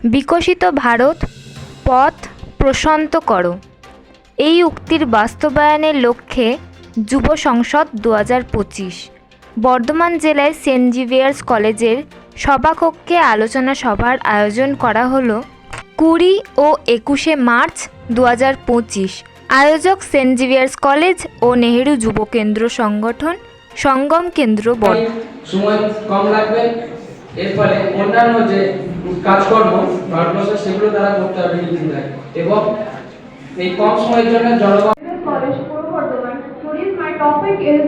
বিকশিত ভারত পথ প্রশস্ত করো। এই উক্তির বাস্তবায়নের লক্ষ্যে যুব সংসদ দু হাজার পঁচিশ, বর্ধমান জেলায় সেন্ট জিভিয়ার্স কলেজের সভাকক্ষে আলোচনা সভার আয়োজন করা হলো কুড়ি ও একুশে মার্চ দু হাজার পঁচিশ। আয়োজক সেন্ট জিভিয়ার্স কলেজ ও নেহেরু যুব কেন্দ্র সংগঠন, সঙ্গম কেন্দ্র বর্ধমান সময় কম লাগবে, এর ফলে অন্যান্য যে কাজকর্ম ভারতবর্ষে সেগুলো তারা করতে নিজেদের এবং এই কম সময়ের জন্য my topic is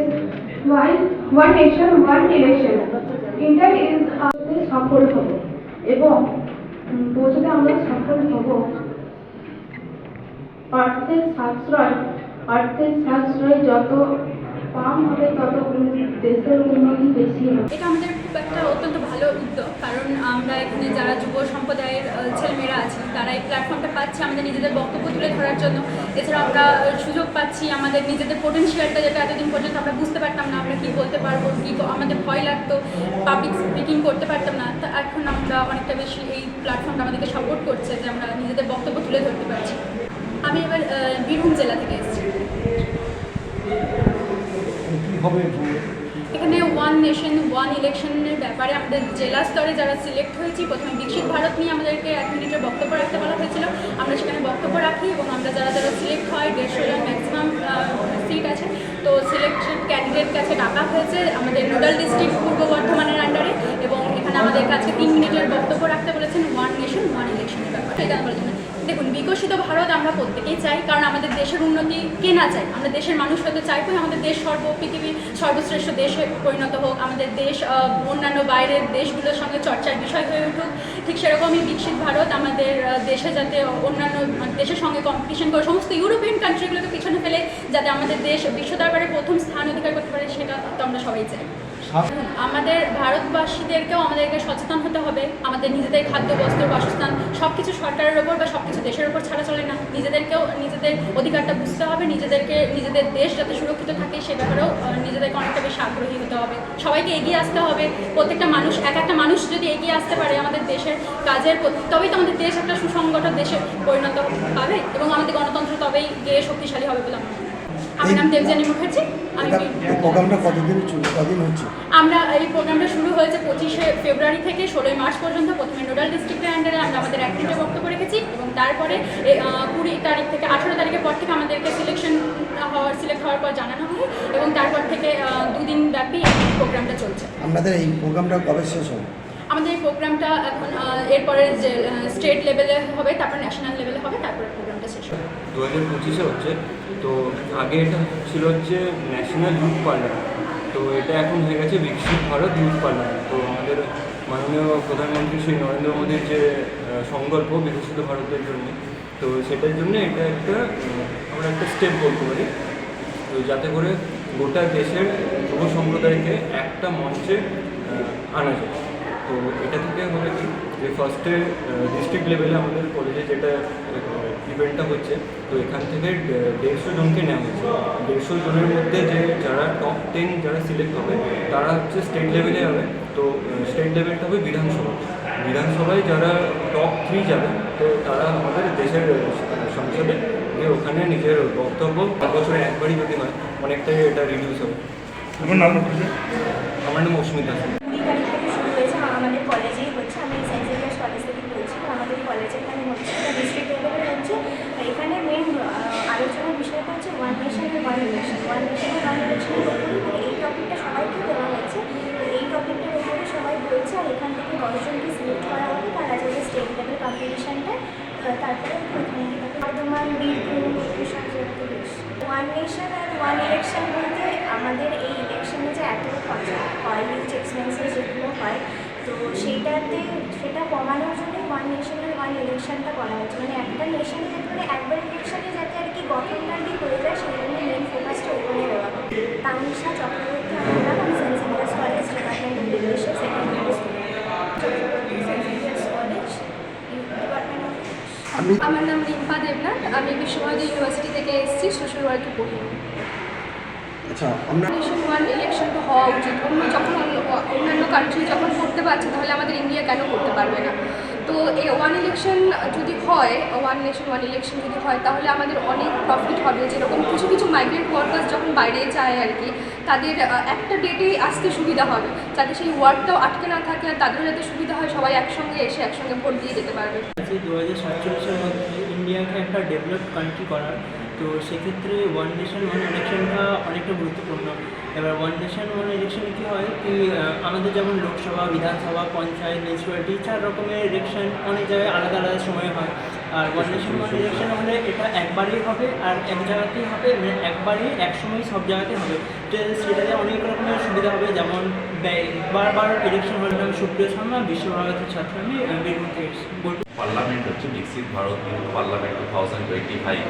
one, one nation, one. India is সফল হব। এবং আমরা সফল হব। অর্থের সাশ্রয় অর্থের সাশ্রয় যত কম হবে তত দেশের উন্নতি বেশি হবে। এটা আমাদের খুব একটা অত্যন্ত ভালো উদ্যোগ, কারণ আমরা এখানে যারা যুব সম্প্রদায়ের ছেলেমেয়েরা আছি, তারা এই প্ল্যাটফর্মটা পাচ্ছি আমাদের নিজেদের বক্তব্য তুলে ধরার জন্য। এছাড়া আমরা সুযোগ পাচ্ছি আমাদের নিজেদের পোটেনশিয়ালটা যেটা এতদিন পর্যন্ত আমরা বুঝতে পারতাম না, আমরা কী বলতে পারব, কী আমাদের ভয় লাগতো পাবলিক স্পিকিং করতে পারতাম না। তা এখন আমরা অনেকটা বেশি এই প্ল্যাটফর্মটা আমাদেরকে সাপোর্ট করছে যে আমরা নিজেদের বক্তব্য তুলে ধরতে পারছি। আমি এবার বীরভূম জেলা থেকে এসেছি। হবে এখানে ওয়ান নেশন ওয়ান ইলেকশনের ব্যাপারে আমাদের জেলা স্তরে যারা সিলেক্ট হয়েছি, প্রথমে বিকশিত ভারত নিয়ে আমাদেরকে এক মিনিটের বক্তব্য রাখতে বলা হয়েছিল। আমরা সেখানে বক্তব্য রাখি এবং আমরা যারা যারা সিলেক্ট হয়, দেড়শো জন ম্যাক্সিমাম সিট আছে। তো সিলেকশন ক্যান্ডিডেট কাছে ডাকা হয়েছে আমাদের নোডাল ডিস্ট্রিক্ট পূর্ব বর্ধমানের আন্ডারে এবং এখানে আমাদের কাছে তিন মিনিটের বক্তব্য রাখতে বলেছেন ওয়ান নেশন ওয়ান ইলেকশনের ব্যাপারে। এটা বলার জন্য দেখুন বিকশিত ভারত আমরা প্রত্যেকেই চাই কারণ আমাদের দেশের উন্নতি কে না চাই আমরা দেশের মানুষ হতে চাইবই আমাদের দেশ সর্ব পৃথিবীর সর্বশ্রেষ্ঠ দেশে পরিণত হোক আমাদের দেশ অন্যান্য বাইরের দেশগুলোর সঙ্গে চর্চার বিষয় হয়ে উঠুক। ঠিক সেরকমই বিকশিত ভারত আমাদের দেশে যাতে অন্যান্য মানে দেশের সঙ্গে কম্পিটিশন করে সমস্ত ইউরোপিয়ান কান্ট্রিগুলোকে পিছনে ফেলে যাতে আমাদের দেশ বিশ্ব দরবারে প্রথম স্থান অধিকার করতে পারে সেটা তো আমরা সবাই চাই। আমাদের ভারতবাসীদেরকেও আমাদেরকে সচেতন হতে হবে আমাদের নিজেদের খাদ্য, বস্ত্র, বাসস্থান সব কিছু সরকারের ওপর বা সব কিছু দেশের ওপর ছাড়া চলে না। নিজেদেরকেও, নিজেদের অধিকারটা বুঝতে হবে, নিজেদেরকে, নিজেদের দেশ যাতে সুরক্ষিত থাকে, সে ব্যাপারেও নিজেদেরকে অনেকটা বেশি আগ্রহী হতে হবে। সবাইকে এগিয়ে আসতে হবে। প্রত্যেকটা মানুষ, এক একটা মানুষ যদি এগিয়ে আসতে পারে আমাদের দেশের কাজের তবেই তো আমাদের দেশ একটা সুসংগঠিত দেশে পরিণত পাবে এবং আমাদের গণতন্ত্র তবেই গিয়ে শক্তিশালী হবে বলে আমার। আমার নাম দেবজানী মুখার্জি প্রোগ্রামটা কতদিন কদিন হচ্ছে? আমরা এই প্রোগ্রামটা শুরু হয়েছে পঁচিশে ফেব্রুয়ারি থেকে ষোলোই মার্চ পর্যন্ত প্রথমে নোডাল ডিস্ট্রিক্টের আন্ডারে আমরা আমাদের এক বক্তব্য রেখেছি এবং তারপরে কুড়ি তারিখ থেকে আঠেরো তারিখের পর থেকে আমাদেরকে সিলেকশন হওয়ার সিলেক্ট হওয়ার পর জানানো হয় এবং তারপর থেকে দুদিন ব্যাপী এই প্রোগ্রামটা চলছে। আপনাদের এই প্রোগ্রামটা কবে শেষ হবে? আমাদের এই প্রোগ্রামটা এখন এরপরে যে স্টেট লেভেলে হবে তারপর ন্যাশনাল লেভেলে হবে তারপরে প্রোগ্রামটা শেষ হবে। দু হাজার পঁচিশে হচ্ছে তো আগে এটা ছিল হচ্ছে ন্যাশনাল ইউথ পার্লামেন্ট তো এটা এখন হয়ে গেছে বিকশিত ভারত ইউথ পার্লামেন্ট তো আমাদের মাননীয় প্রধানমন্ত্রী শ্রী নরেন্দ্র মোদীর যে সংকল্প বিকশিত ভারতের জন্য, তো সেটার জন্য এটা একটা আমরা একটা স্টেপ বলতে পারি। তো যাতে করে গোটা দেশের যুব সম্প্রদায়কে একটা মঞ্চে আনা যায়। তো এটা থেকে হলে কি যে ফার্স্টে ডিস্ট্রিক্ট লেভেলে আমাদের কলেজে যেটা ইভেন্টটা হচ্ছে তো এখান থেকে দেড়শো জনকে নেওয়া হয়েছে দেড়শো জনের মধ্যে যে যারা টপ টেন যারা সিলেক্ট হবে তারা হচ্ছে স্টেট লেভেলে যাবে। তো স্টেট লেভেলটা হবে বিধানসভা। বিধানসভায় যারা টপ থ্রি যাবে তো তারা আমাদের দেশের সংসদে গিয়ে ওখানে নিজের বক্তব্য এক বছরে একবারই যদি হয় অনেকটাই এটা রিডিউস হবে। আমার নাম আমার নাম অস্মিতা সেন। কুড়ি তারিখ থেকে শুরু হয়েছে আমাদের কলেজেই হচ্ছে আমি সেন্ট জেভিয়ার্স কলেজ থেকে বলছি আমাদের কলেজে এখানে হচ্ছে এটা ডিস্ট্রিক্ট লেভেলে হচ্ছে এখানে মেন আলোচনার বিষয়টা হচ্ছে one nation one election one nation one উপরে মানে এই টপিকটা সবাইকে দেওয়া হয়েছে। এই টপিকটার উপরে সবাই বলছে, আর এখান থেকে দশজনকে সিলেক্ট করা হবে, তারা যাবে স্টেট লেভেল কম্পিটিশনটা তারপরে বর্ধমান, বীরভূম ওয়ান নেশন আর ওয়ান ইলেকশন বলতে আমাদের এই ইলেকশনে যে এত খরচা ইউজ এক্সপেন্সেস যেগুলো সেইটাতে সেটা কমানোর জন্য ওয়ান নেশন ওয়ান ইলেকশনটা করা হয়েছে। মানে একটা নেশনে যাতে একবার ইলেকশনে যাতে আর কি গঠনটা আর কি হয়ে যায় সেই জন্য মেন ফোকাসটা ওখানে দেওয়া হয়। তানিশা চক্রবর্তী আমার আমি saint Xavier's college department of ইংলিশে second year student Chakraborty saint Xavier's college department of আমার নাম রিম্পা দেবনাথ। আমি বিশ্বভারতী ইউনিভার্সিটি থেকে এসেছি সোশ্যাল ওয়ার্কে পড়ি। আচ্ছা আমরা নেশন ওয়ান ইলেকশন তো হওয়া উচিত। অন্য যখন অন্যান্য কান্ট্রি যখন করতে পারছে তাহলে আমাদের ইন্ডিয়া কেন করতে পারবে না? তো এই ওয়ান ইলেকশন যদি হয় ওয়ান নেশন ওয়ান ইলেকশন যদি হয় তাহলে আমাদের অনেক প্রফিট হবে। যেরকম কিছু কিছু মাইগ্রেন্ট ওয়ার্কার্স যখন বাইরে যায় আর কি তাদের একটা ডেটেই আসতে সুবিধা হবে। যাতে সেই ওয়ার্কটাও আটকে না থাকে আর তাদেরও যাতে সুবিধা হয় সবাই একসঙ্গে এসে একসঙ্গে ভোট দিয়ে যেতে পারবে। দু হাজার সাতচল্লিশের মধ্যে ইন্ডিয়াকে একটা ডেভেলপড কান্ট্রি করার তো সেক্ষেত্রে ওয়ান নেশন ওয়ান ইলেকশনটা অনেকটা গুরুত্বপূর্ণ। এবার ওয়ান নেশন ওয়ান ইলেকশনে কী হয় কি আমাদের যেমন লোকসভা বিধানসভা পঞ্চায়েত মিউনিসিপ্যালিটি চার রকমের ইলেকশন অনেক জায়গায় আলাদা আলাদা সময়ে হয়। আর ওয়ান নেশন ওয়ান ইলেকশন হলে এটা একবারেই হবে আর এক জায়গাতেই হবে মানে একবারেই একসময় সব জায়গাতে হবে। তো সেটাতে অনেক রকমের সুবিধা হবে যেমন বারবার ইলেকশন হলে আমি সুপ্রিয় শর্মা বিশ্বভারতীর ছাত্র আমি বীরভূম থেকে পার্লামেন্ট হচ্ছে বিকশিত Bharat parliament two thousand twenty five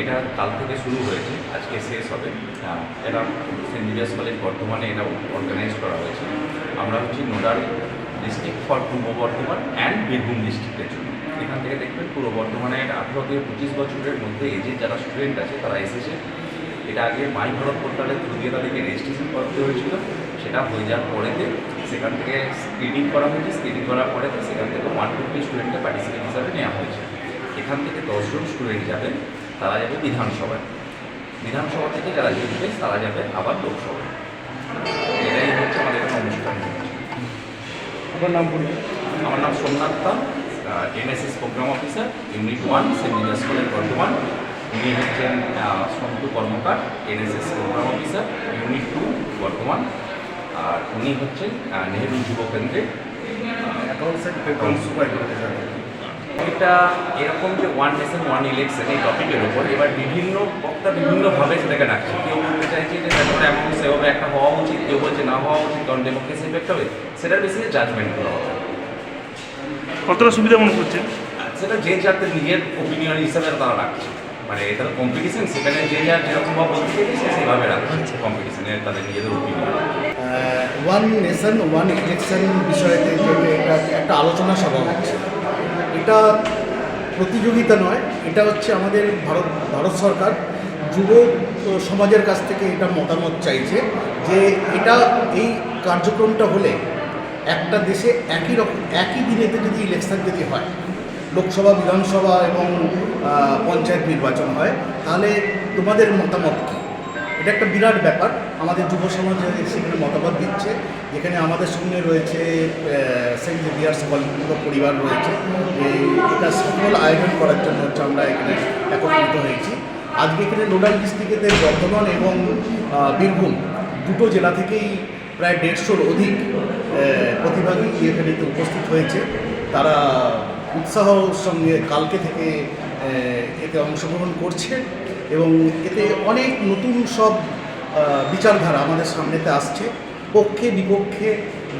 এটা কাল থেকে শুরু হয়েছে আজকে শেষ হবে এটা সেন্ট জেভিয়ার্স কলেজ বর্ধমানে এটা অর্গানাইজ করা হয়েছে। আমরা হচ্ছি nodal district for Purba Bardhaman and Birbhum ডিস্ট্রিক্টের জন্য। এখান থেকে দেখবেন পূর্ব বর্ধমানে আঠেরো থেকে পঁচিশ বছরের মধ্যে এজের যারা স্টুডেন্ট আছে, তারা এসেছে। এটা আগে মাই ভারত পোর্টালের থ্রু দিয়ে তাদেরকে রেজিস্ট্রেশন করতে হয়েছিল। সেটা হয়ে যাওয়ার পরেতে সেখান থেকে স্ক্রিনিং করা হয়েছে। স্ক্রিনিং করার পরে সেখান থেকে ওয়ান ফিফটি স্টুডেন্টকে পার্টিসিপেট হিসাবে নেওয়া হয়েছে। এখান থেকে দশজন স্টুডেন্ট যাবে। তারা যাবে বিধানসভায়। বিধানসভা থেকে যারা জিতবে তারা যাবে আবার লোকসভায়। এটাই হচ্ছে আমাদের এখানে অনুষ্ঠান। আপনার নাম বলুন। আমার নাম Somnath Pal NSS programme officer unit one saint college Bardhaman. উনি হচ্ছেন Santu Karmakar NSS programme officer unit two Bardhaman. আর উনি হচ্ছেন নেহেরু যুব কেন্দ্রে এটা এরকম যে ওয়ান নেশন ওয়ান ইলেকশন এই টপিকের উপর এবার বিভিন্ন বক্তা বিভিন্নভাবে সেটাকে ডাকছে। কেউ বলতে চাইছে যে ব্যাপারটা এমন সেভাবে একটা হওয়া উচিত কেউ বলছে না হওয়া উচিত কারণ ডেমোক্রেসি ইফেক্ট হবে সেটার বেসিসে জাজমেন্ট করা হবে। কতটা সুবিধা মনে করছে সেটা যে যার নিজের ওপিনিয়ন হিসাবে তারা রাখছে। মানে এটা কম্পিটিশন সেখানে যে যার যেরকমভাবে বলতে চাইছে সে সেইভাবে রাখছে কম্পিটিশনে তাদের নিজেদের opinion one nation one election বিষয়তে যে একটা আলোচনা সভা হচ্ছে এটা প্রতিযোগিতা নয়, এটা হচ্ছে আমাদের ভারত ভারত সরকার যুব সমাজের কাছ থেকে এটা মতামত চাইছে যে এটা, এই কার্যক্রমটা হলে একটা দেশে একই রকম, একই দিনেতে যদি ইলেকশন যদি হয়, লোকসভা, বিধানসভা এবং পঞ্চায়েত নির্বাচন হয়, তাহলে তোমাদের মতামত কী? এটা একটা বিরাট ব্যাপার। আমাদের যুব সমাজ সেখানে মতামত দিচ্ছে। যেখানে আমাদের সঙ্গে রয়েছে সেন্ট জেভিয়ার্স পুরো পরিবার রয়েছে। এটা সফল আয়োজন করার জন্য হচ্ছে আমরা এখানে একত্রিত হয়েছি। আজকে এখানে নোডাল ডিস্ট্রিক্টেতে বর্ধমান এবং বীরভূম দুটো জেলা থেকেই প্রায় দেড়শোর অধিক প্রতিভাগী এখানে উপস্থিত হয়েছে। তারা উৎসাহ সঙ্গে কালকে থেকে এতে অংশগ্রহণ করছে। এবং এতে অনেক নতুন সব বিচারধারা আমাদের সামনেতে আসছে। পক্ষে, বিপক্ষে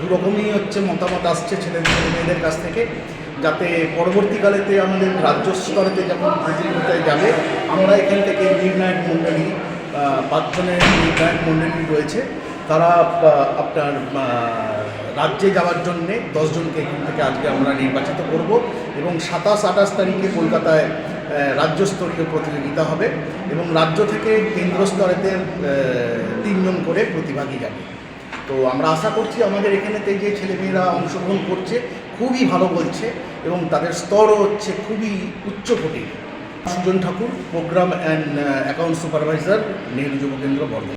দুরকমই হচ্ছে মতামত আসছে ছেলে মেয়েদের কাছ থেকে। যাতে পরবর্তীকালেতে আমাদের রাজ্য স্তরেতে যখন প্রতিযোগিতায় যাবে, আমরা এখান থেকে নির্ণায়ক মণ্ডলী পাঁচজনের নির্ণায়ক মণ্ডলী রয়েছে। তারা আপনার রাজ্যে যাওয়ার জন্যে দশজনকে এখান থেকে আজকে আমরা নির্বাচিত করব এবং সাতাশ আঠাশ তারিখে কলকাতায় রাজ্যস্তরীয় প্রতিযোগিতা হবে এবং রাজ্য থেকে কেন্দ্র স্তরেতে তিনজন করে প্রতিভাগী যাবে। তো আমরা আশা করছি আমাদের এখানেতে যে ছেলেমেয়েরা অংশগ্রহণ করছে, খুবই ভালো বলছে এবং তাদের স্তরও হচ্ছে খুবই উচ্চ কোটির। Sujan Thakur programme and account supervisor Nehru Yuva Kendra Bardhaman